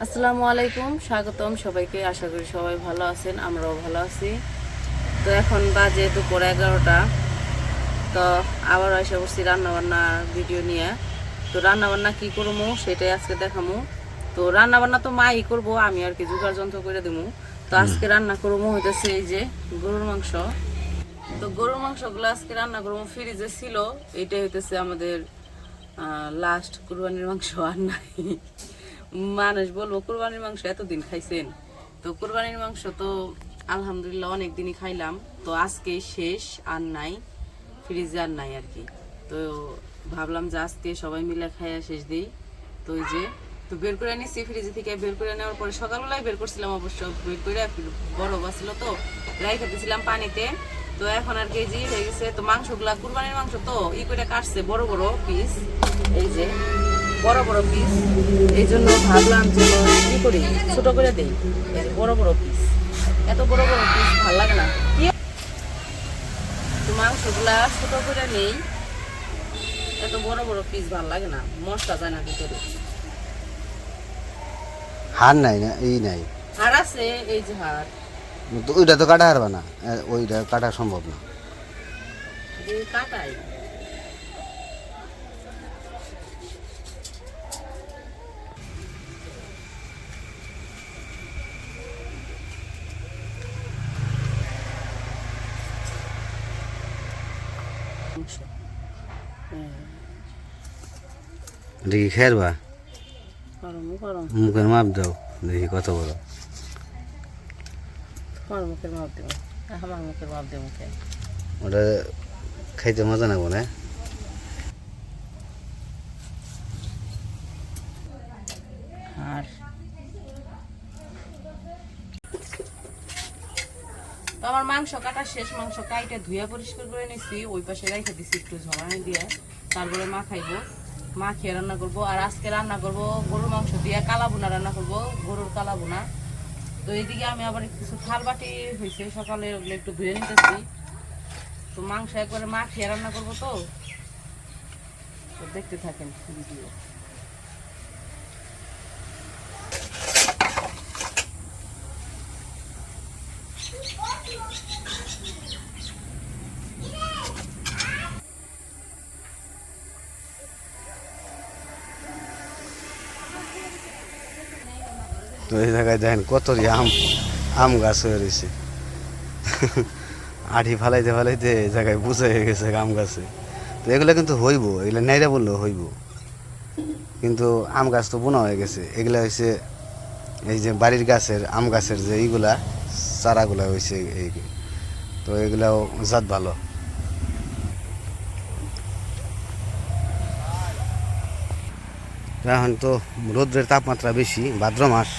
আসসালামু আলাইকুম স্বাগতম সবাইকে। আশা করি সবাই ভালো আছেন আমরাও ভালো আছি। তো এখন বাজে দুপুর এগারোটা। তো আবার এসে বসছি রান্নাবান্নার ভিডিও নিয়ে। তো রান্নাবান্না কি করব সেটাই আজকে দেখামু তো রান্নাবান্না তো মাই করব আমি আর কি জোগাড় যন্ত্র করে দেবো। তো আজকে রান্না করব হইতেছে এই যে গরুর মাংস। তো গরুর মাংসগুলো আজকে রান্না করব ফ্রিজে ছিল এইটাই হইতেছে আমাদের লাস্ট কুরবানির মাংস আর নাই। মানুষ বলব, কুরবানির মাংস এতদিন খাইছেন। তো কুরবানির মাংস তো আলহামদুলিল্লাহ অনেক দিনই খাইলাম। তো আজকে শেষ, আর নাই, ফ্রিজে আর নাই আর কি। তো ভাবলাম যে আজকে সবাই মিলে খাইয়া শেষ দিই। তো ওই যে, তো বের করে নিচ্ছি ফ্রিজে থেকে। বের করে নেওয়ার পরে সকালবেলায় বের করছিলাম অবশ্য, বের করে বড় বাছিল তো রাইখে দিয়েছিলাম পানিতে। তো এখন আর কেজি হয়ে গেছে তো মাংসগুলা, কুরবানির মাংস তো ই করে কাটছে বড় বড় পিস এই যে বড় বড় পিস এই জন্য ভাবলাম যে কি করি? ছোট করে দেই। এই বড় বড় পিস এত বড় বড় পিস ভালো লাগে না। তো মাংসগুলা ছোট করে নেই। এত বড় বড় পিস ভালো লাগে না। মশলা যায় না ভিতরে। হার নাই না? এই নাই? আর আছে এই যে হাড়। তো ওইটা তো কাটা হারবা না ওইটা কাটা সম্ভব না। এই কাটাই মাংস। হ্যাঁ, দেখি খেরবা মুখের মাপ দাও দেখি কত বড়। তোমার মুখের মাপ দেবো আমার মুখের মাপ দেবো মুখে ওটা খাইতে মজা না? বলে আর? তো আমার মাংস কাটা শেষ মাংস কাইটে ধুয়ে পরিষ্কার করে নিছি ওই পাশে রেখে দিছি একটু ঝরানি দিয়ে তারপরে মা মা খেয়ে রান্না করব, আর আজকে রান্না করব গরুর মাংস দিয়ে কালা বোনা রান্না করব, গরুর কালা বোনা তো এইদিকে আমি আবার কিছু থাল বাটি হয়েছে, সকালে ওগুলো একটু ধুয়ে নিতেছি। তো মাংস একবারে মা খেয়ে রান্না করব তো দেখতে থাকেন ভিডিও। তো এই জায়গায় দেখেন কত আম আম গাছ হয়ে রয়েছে। আঠি ফালাইতে ফালাইতে এই জায়গায় বুঝে হয়ে গেছে আম গাছে। তো এগুলো কিন্তু হইব, এগুলো নেইরা বললেও হইব। কিন্তু আম গাছ তো বোনা হয়ে গেছে। এগুলা হয়েছে এই যে বাড়ির গাছের, আম গাছের যে এইগুলা, চারাগুলা হয়েছে এই তো এগুলাও জাত ভালো। এখন তো রৌদ্রের তাপমাত্রা বেশি, ভাদ্র মাস।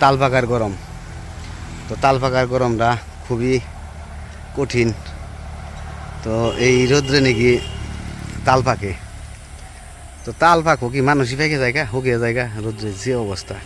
তাল পাকার গরম। তো তাল পাকার গরমটা খুবই কঠিন। তো এই রৌদ্রে নাকি তাল পাকে। তো তাল পাক কি মানুষই পেকে জায়গা, হুকিয়ে জায়গা রৌদ্রের যে অবস্থা।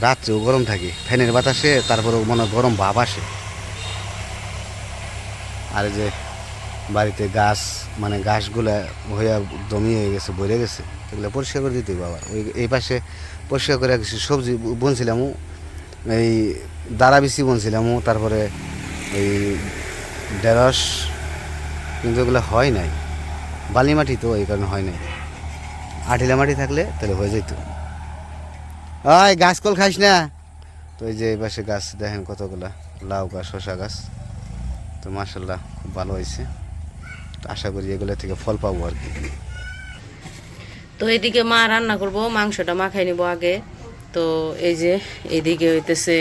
রাত্রেও গরম থাকে, ফ্যানের বাতাসে, তারপরেও মনে গরম ভাব আসে। আর যে বাড়িতে গাছ মানে গাছগুলা হইয়া দমি হয়ে গেছে, ভরে গেছে, এগুলো পরিষ্কার করে দিতে আবার। ওই এই পাশে পরিষ্কার করে কিছু সবজি বুনছিলামও, এই দাঁড়া বিচি বুনছিলামও, তারপরে এই ঢেঁড়স, কিন্তু এগুলো হয় নাই। বালি মাটি তো, এই কারণে হয় নাই। আঠিলা মাটি থাকলে তাহলে হয়ে যেত ওই গাছ কল খাইস না। তো এই যে এই পাশে গাছ, দেখেন কতগুলা, লাউ গাছ শশা গাছ। তো মাসাল্লাহ খুব ভালো হয়েছে আশা করি এগুলো থেকে ফল পাবো আর কি। তো এদিকে মা রান্না করব, মাংসটা মাখাই নিব আগে। তো এই যে এইদিকে হইতেছে,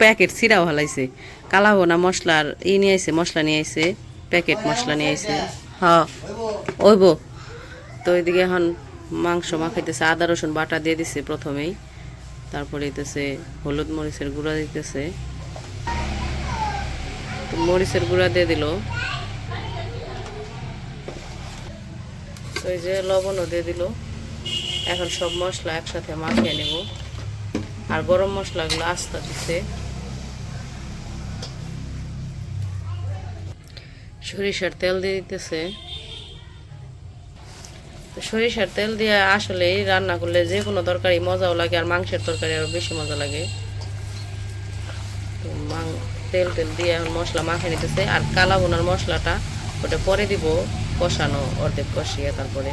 প্যাকেট চিরা হালাইছে। কালা না মশলার, ই নিয়ে আইছে, মশলা নিয়ে আইছে, প্যাকেট মশলা নিয়ে আইছে। হ্যাঁ ওইব। তো এইদিকে এখন মাংস মাখাইতেছে, আদা, রসুন, বাটা দিয়ে দিছে প্রথমেই। তারপরে দিতেছে হলুদ মরিচের গুঁড়া দিতেছে। মরিচের গুঁড়া দিয়ে দিল। এই যে লবণও দিয়ে দিল। এখন সব মশলা একসাথে মাখিয়ে নেব। আর গরম মশলাগুলো আস্তে দিচ্ছে সরিষার তেল দিয়ে দিতেছে। সরিষার তেল দিয়ে আসলেই রান্না করলে যে কোনো তরকারি মজাও লাগে আর মাংসের তরকারি আরও বেশি মজা লাগে। তেল তেল দিয়ে এখন মশলা মাখিয়ে নিতেছে। আর কালা বোনার মশলাটা ওটা পরে দিব। কষানো, অর্ধেক কষিয়ে তারপরে।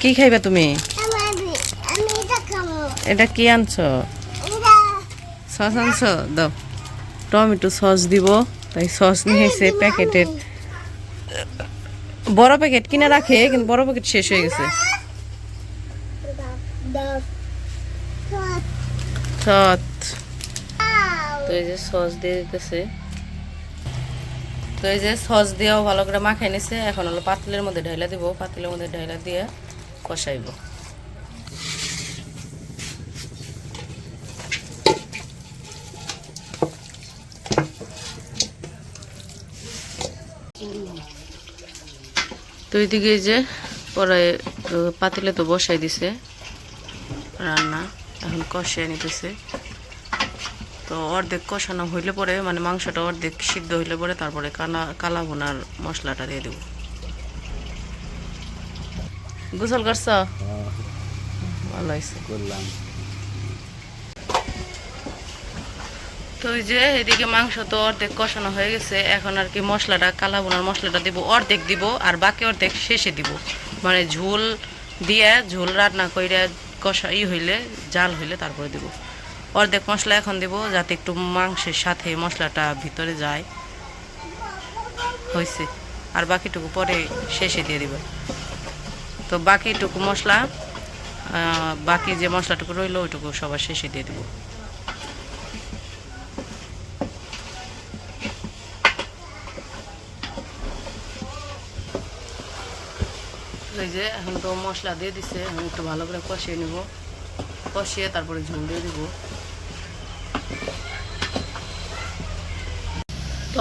কি খাইবে তুমি? এটা কি আনছো? সস আনছো? দাও। টমেটো সস দিব। তাই সস নিয়ে এসে প্যাকেটের বড় প্যাকেট কিনে রাখে, কিন্তু বড় প্যাকেট শেষ হয়ে গেছে দাও সত। তো এই যে সস দিয়ে দিতেছে। তো এই যে সস দিয়েও ভালো করে মাখাই নিছে। এখন হলো পাতিলের মধ্যে ঢাইলা দিব। পাতিলের মধ্যে ঢাইলা দিয়ে কষাইব। তো এইদিকে এই যে পরে পাতিলে তো বসাই দিছে রান্না। এখন কষিয়ে নিতেছে। তো অর্ধেক কষানো হইলে পরে মানে মাংসটা অর্ধেক সিদ্ধ হইলে পরে তারপরে কালা কালা ভুনার মশলাটা দিয়ে দেবো। গোসল করছ? ভালো হয়েছে করলাম। তো ওই যে এদিকে মাংস তো অর্ধেক কষানো হয়ে গেছে এখন আর কি মশলাটা কালা বোনার মশলাটা দিব অর্ধেক দিব আর বাকি অর্ধেক শেষে দিব। মানে ঝোল দিয়ে ঝোল রান্না কইরা কষা ই হইলে, জাল হইলে তারপরে দিব। অর্ধেক মশলা এখন দিব যাতে একটু মাংসের সাথে মশলাটা ভিতরে যায়। হয়েছে আর বাকিটুকু পরে শেষে দিয়ে দিব। তো বাকিটুকু মশলা বাকি যে মশলাটুকু রইল ওইটুকু সবার শেষে দিয়ে দিব। এই যে এখন তো মশলা দিয়ে দিছে আমি একটু ভালো করে কষিয়ে নিব। কষিয়ে তারপরে ঝোল দিয়ে দিব।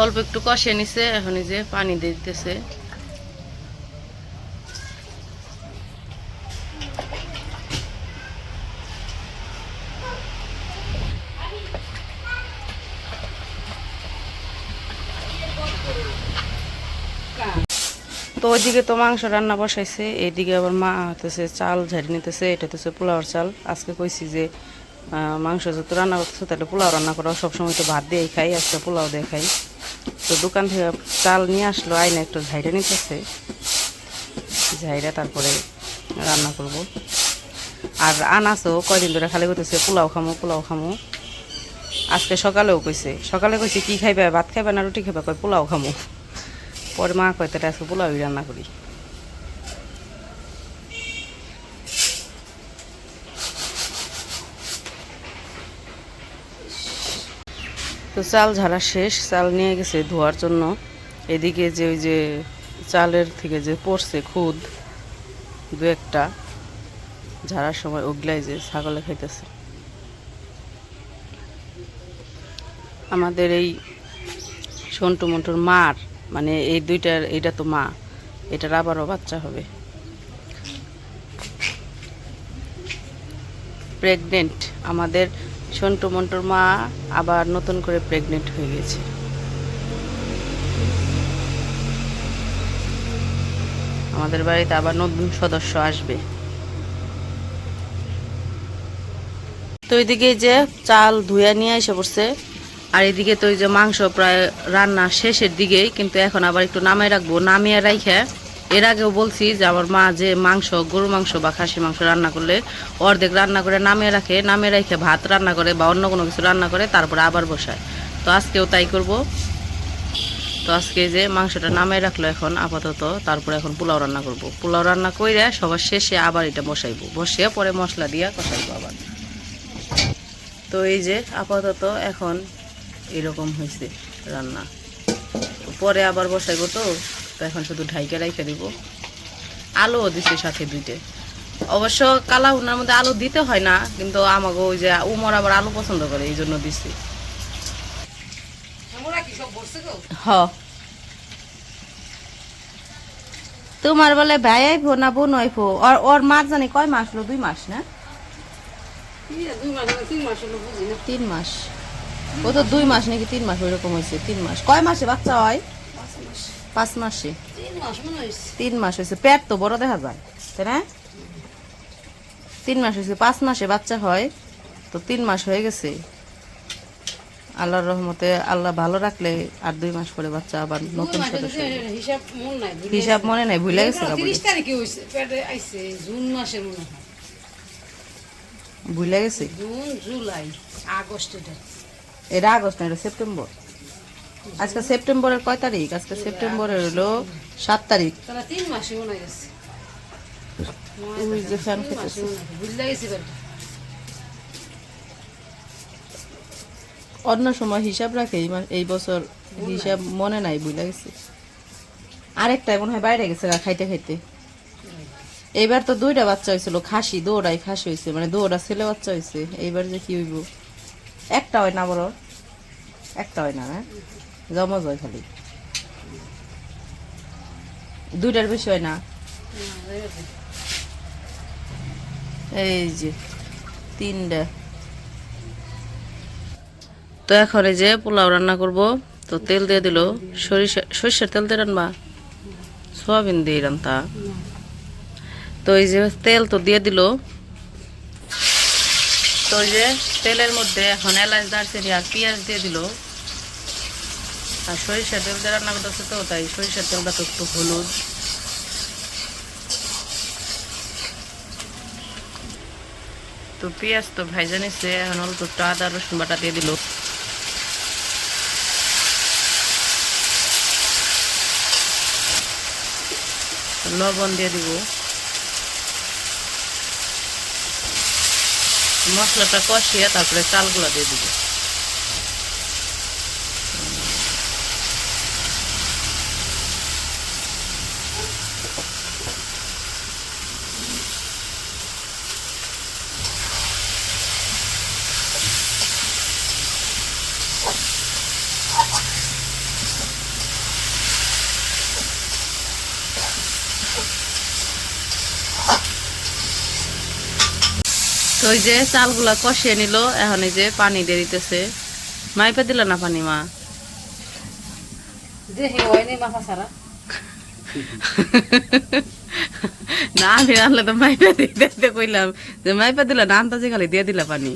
অল্প একটু কষিয়ে নিছে, এখন এই যে পানি দিয়ে দিতেছে। ওইদিকে তো মাংস রান্না বসাইছে, এইদিকে আবার মা হতেছে চাল ঝাড়ি নিতেছে, এটা হচ্ছে পোলাওর চাল। আজকে কইছি যে মাংস যত রান্না করতেছে, তাহলে পোলাও রান্না করা সবসময় তো ভাত দিয়েই খাই আজকে পোলাও দিয়ে খাই। তো দোকান থেকে চাল নিয়ে আসলো, আইনা একটু ঝাইটা নিতেছে। ঝাইরা তারপরে রান্না করব। আর আনাসও কয়দিন ধরে খালি করতেছে, পোলাও খামো পোলাও খামো। আজকে সকালেও কইছে, সকালে কইছে কি খাইবে, ভাত খাইবে না রুটি খাইবে, কয় পোলাও খামো। পরে মা কয় তাহলে আজকে পোলাওই রান্না করি। তো চাল ঝাড়া শেষ, চাল নিয়ে গেছে ধোয়ার জন্য। এদিকে যে ওই যে চালের থেকে যে পড়ছে খুদ, দু একটা ঝাড়ার সময় ওগলাই যে ছাগলে খাইতেছে। আমাদের এই সন্টু মন্টুর মার মানে এই দুইটার, এইটা তো মা, এটার আবারও বাচ্চা হবে। প্রেগনেন্ট আমাদের সন্টু মন্টুর মা আবার নতুন করে প্রেগনেন্ট হয়ে গেছে। আমাদের বাড়িতে আবার নতুন সদস্য আসবে। তো এদিকে যে চাল ধুয়া নিয়ে এসে পড়ছে। আর এদিকে তো ওই যে মাংস প্রায় রান্না শেষের দিকেই, কিন্তু এখন আবার একটু নামাই রাখব। নামিয়ে রাইখে, এর আগেও বলছি যে আমার মা যে মাংস গরু মাংস বা খাসি মাংস রান্না করলে অর্ধেক রান্না করে নামিয়ে রাখে, নামিয়ে রেখে ভাত রান্না করে বা অন্য কোনো কিছু রান্না করে, তারপরে আবার বসায়। তো আজকেও তাই করব। তো আজকে যে মাংসটা নামিয়ে রাখল এখন, আপাতত তারপরে এখন পোলাও রান্না করব। পোলাও রান্না করে সবার শেষে আবার এটা বসাইবো। বসিয়ে পরে মশলা দিয়ে কষাইবো আবার। তো এই যে আপাতত এখন এরকম হয়েছে রান্না। পরে আবার বসাইবো তো তো এখন শুধু ঢাইকে রাইখে দিব। আলুও দিছে সাথে দুইটে। অবশ্য কালা উনার মধ্যে আলু দিতে হয় না কিন্তু আমাকে ওই যে উমর আবার আলু পছন্দ করে এই জন্য দিছি। হ। তোমার বলে ভাই আইফো না বোন আইফো ওর ওর মার জানি কয় মাস হলো? দুই মাস না। তিন মাস। ও তো দুই মাস নাকি তিন মাস হয়েছে তিন মাস। কয় মাসে বাচ্চা হয়? পাঁচ মাসে। তিন মাস হয়েছে। পেট তো বড় দেখা যায় তাই না? তিন মাস হয়েছে পাঁচ মাসে বাচ্চা হয় তো তিন মাস হয়ে গেছে। আল্লাহর রহমতে আল্লাহ ভালো রাখলে আর দুই মাস পরে বাচ্চা আবার নতুন সদস্য হিসাব মন নাই ভুলে গেছে। জুন মাসের মনে হয়। ভুলে গেছে? জুন জুলাই আগস্ট এটা আগস্ট না এটা সেপ্টেম্বর। আজকে সেপ্টেম্বরের কয় তারিখ? আজকে সেপ্টেম্বরের হলো সাত তারিখ। তিন মাসে মনে গেছে। যে ফ্যান খেতেছে। বুঝলে গেছি পেটে অন্য সময় হিসাব রাখে এই বছর হিসাব মনে নাই ভুলে গেছে। আরেকটাই মনে হয় বাইরে গেছে খাইতে খাইতে। এইবার তো দুইটা বাচ্চা হয়েছিল খাসি দৌড়াই খাসি হয়েছে মানে দৌড়া ছেলে বাচ্চা হয়েছে। এইবার যে কি হইব? একটা হয় না বড় একটা হয় না হ্যাঁ? জমজ হয় খালি। দুইটার বেশি হয় না? এই যে, তিনটা। তো এখন এই যে পোলাও রান্না করব, তো তেল দিয়ে দিল। সরিষা, সরিষার তেল দিয়ে রান্না? সোয়াবিন দিয়ে রান্তা তো এই যে তেল তো দিয়ে দিল। তো যে তেলের মধ্যে এখন এলাচ, দারচিনি আর পেঁয়াজ দিয়ে দিল। আর সরিষার তেল দিয়ে রান্না করতেছে তো, তাই সরিষার তেলটা তো একটু হলুদ। তো পেঁয়াজ তো ভাইজা নিচ্ছে এখন অল্প একটু আদা, রসুন বাটা দিয়ে দিল। লবণ দিয়ে দিব। মশলাটা কষিয়ে তারপরে চালগুলো দিয়ে দিব। ওই যে চালগুলা কষিয়ে নিল এখন এই যে পানি দিয়ে দিতেছে। মাইপা দিল না পানি মা? না আমি আনলে তো মাইপা দিতে কইলাম। যে মাইপা দিলা না আন্তাজে খালি দিয়ে দিলা পানি।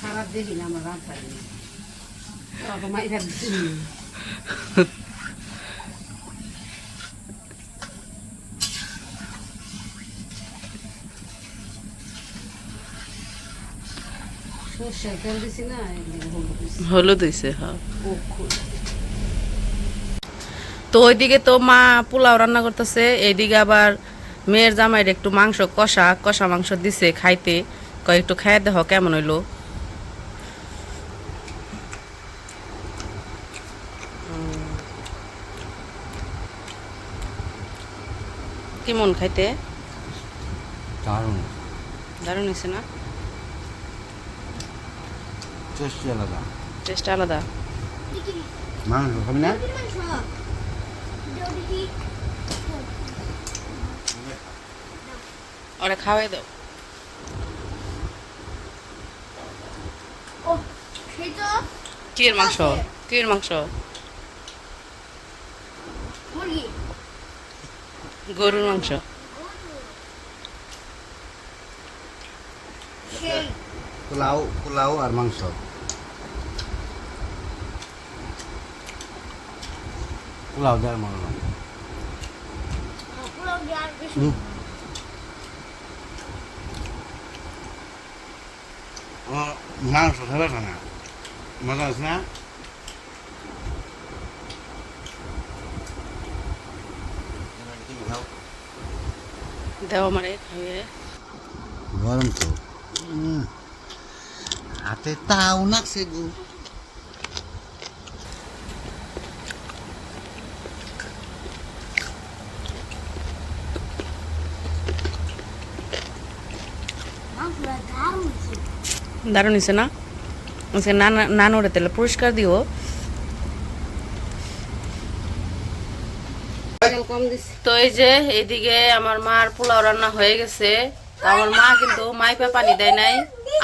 ছাড়া দেখি না আমার সর্ষের তেল দিছি না হলুদ দিছি হ্যাঁ। তো ওইদিকে তো মা পোলাও রান্না করতেছে এইদিকে আবার মেয়ের জামাইয়ের একটু মাংস কষা কষা মাংস দিছে খাইতে। কয় একটু খাইয়ে দেহ কেমন হইল? কেমন খাইতে? দারুণ। দারুণ হয়েছে না? টেস্টি আলাদা। টেস্ট আলাদা। মাংস খাবি না? ওরা খাওয়াই দাও। ও কিয়ের মাংস? কিয়ের মাংস? গরুর মাংস। পোলাও পোলাও আর মাংস। পোলাও দেওয়ার মনে হয় মাংস খাবে না। মজা আছে না? দেও আমারে খাইয়ে গরম তো। হাতে তাও নাকছে গো মাংসটা দারুণ ছিল দারুণ হয়েছে না? আজকে নানা নানুরে তাহলে পুরস্কার দিও। তেল তো এই যে এইদিকে আমার মার পোলাও রান্না হয়ে গেছে। আমার মা কিন্তু মাইপা পানি দেয় নাই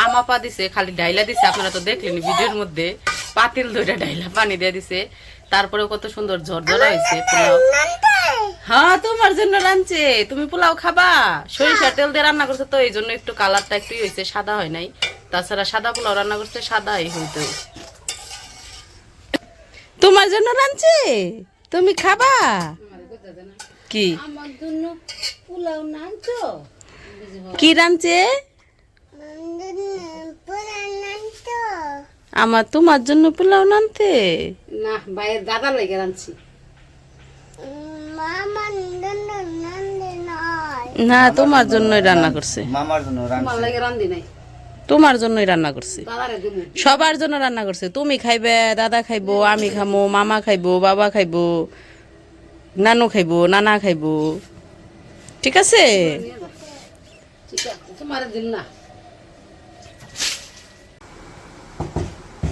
আমা পা দিছে খালি ডাইলা দিছে আপনারা তো দেখলেন ভিডিওর মধ্যে। পাতিল ধরে ডাইলা পানি দিয়ে দিছে। তারপরে কত সুন্দর ঝরঝরা হয়েছে পোলাও। হ্যাঁ তোমার জন্য রাঁধছে। তুমি পোলাও খাবা? সরিষার তেল দিয়ে রান্না করছে তো এই জন্য একটু কালারটা একটু হয়েছে সাদা হয় নাই। তাছাড়া সাদা পোলাও রান্না করছে সাদাই হইতো। তোমার জন্য রাঁধছে? তুমি খাবা? কি? আমার জন্য পোলাও নান কি রাঁধছে? আমার তোমার জন্য পোলাও নানতে। না বাইরের দাদা লেগে রাঁধছি। না তোমার জন্যই রান্না করছে। মামার জন্য তোমার লাগে রান্ধি নাই। তোমার জন্যই রান্না করছে। সবার জন্য রান্না করছে। তুমি খাইবে দাদা খাইবো আমি খামো মামা খাইবো বাবা খাইবো নানু খাইবো নানা খাইবো। ঠিক আছে? ঠিক আছে তোমার দিন না।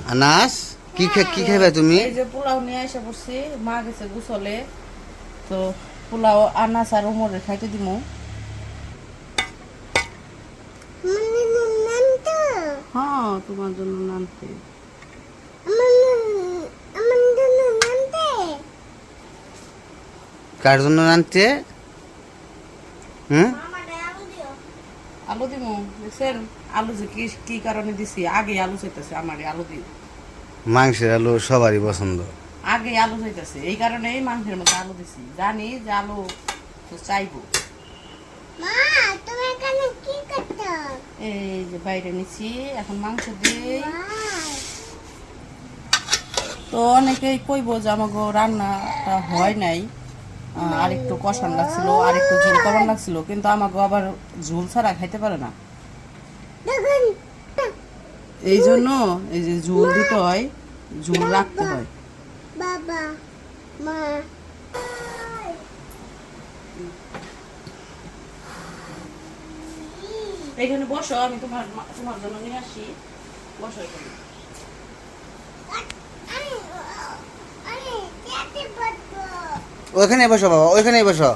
আনাস কি খা- কি খাইবে তুমি? এই যে পোলাও নিয়ে এসে পড়ছি মা গেছে গুছলে তো পোলাও আনাস আর উমরে খাইতে দিমু। হ্যাঁ তোমার জন্য নানতে। কার জন্য রাঁধতে হুম? আলু দিমু। দেখছেন আলু যে কি কি কারণে দিছি? আগে আলু চাইতেছে আমার আলু দিই মাংসের আলু সবারই পছন্দ। আগে আলু চাইতেছে এই কারণে এই মাংসের মধ্যে আলু দিছি জানি যে আলু তো চাইব। এই যে বাইরে নিছি এখন মাংস দিয়ে তো অনেকেই কইব যে আমাকে রান্নাটা হয় নাই। আর একটু কষান লাগছিল আর একটু ঝোল করান লাগছিল কিন্তু আমাকে আবার ঝোল ছাড়া খাইতে পারে না। এই জন্য এই যে ঝোল দিতে হয় ঝোল রাখতে হয়। বাবা মা এখানে বসো আমি তোমার তোমার জন্য নিয়ে আসি। বসো এখানে। ওইখানে বসো বাবা ওইখানে বসো।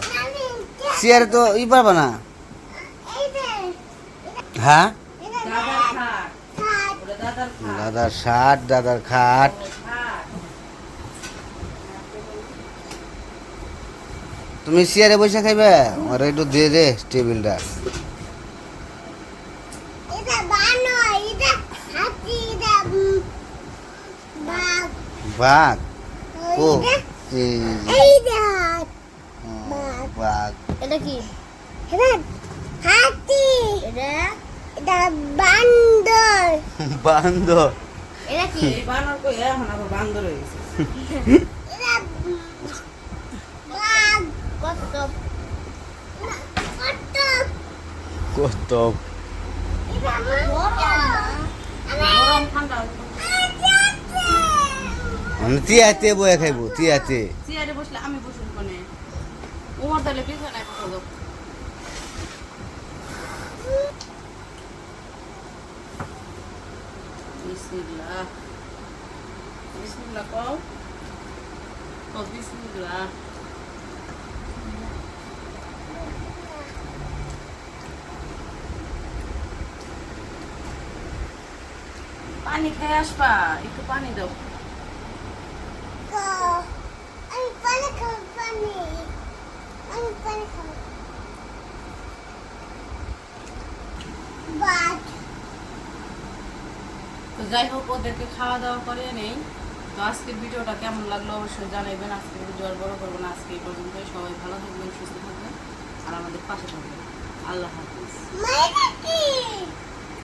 চেয়ারে তো ই পারবা না। হ্যাঁ? দাদার খাট। দাদার খাট দাদার শার্ট দাদার খাট খাট তুমি চেয়ারে বসে খাইবে? আর একটু দে দে টেবিলটা। এটা বানো এটা হাতি এটা উম, বাঘ। বাঘ? ও এটা? এই এই দেখ ও, বাঘ। এটা কি? হাতি। এটা? এটা বান্দর। বান্দর। এটা কি? বানর কই? এখন আবার বান্দর হয়ে গেছে এটা উম, বাঘ কত কত কত? তিয়াতে বয়ে খাইবো তিয়াতে চেয়ারে বসলে আমি বসুন কোনে? উমর তাহলে পিছনে দাও। বিসমিল্লাহ। বিসমিল্লাহ কও? কও বিসমিল্লাহ। পানি খেয়ে আসবা একটু পানি দাও। তো যাই হোক ওদেরকে খাওয়া দাওয়া করে নেই। তো আজকের ভিডিওটা কেমন লাগল অবশ্যই জানাইবেন। আজকের ভিডিও আর বড় করব না। আজকে এই পর্যন্তই। সবাই ভালো থাকবেন সুস্থ থাকবেন। আর আমাদের পাশে থাকবেন। আল্লাহ হাফিজ।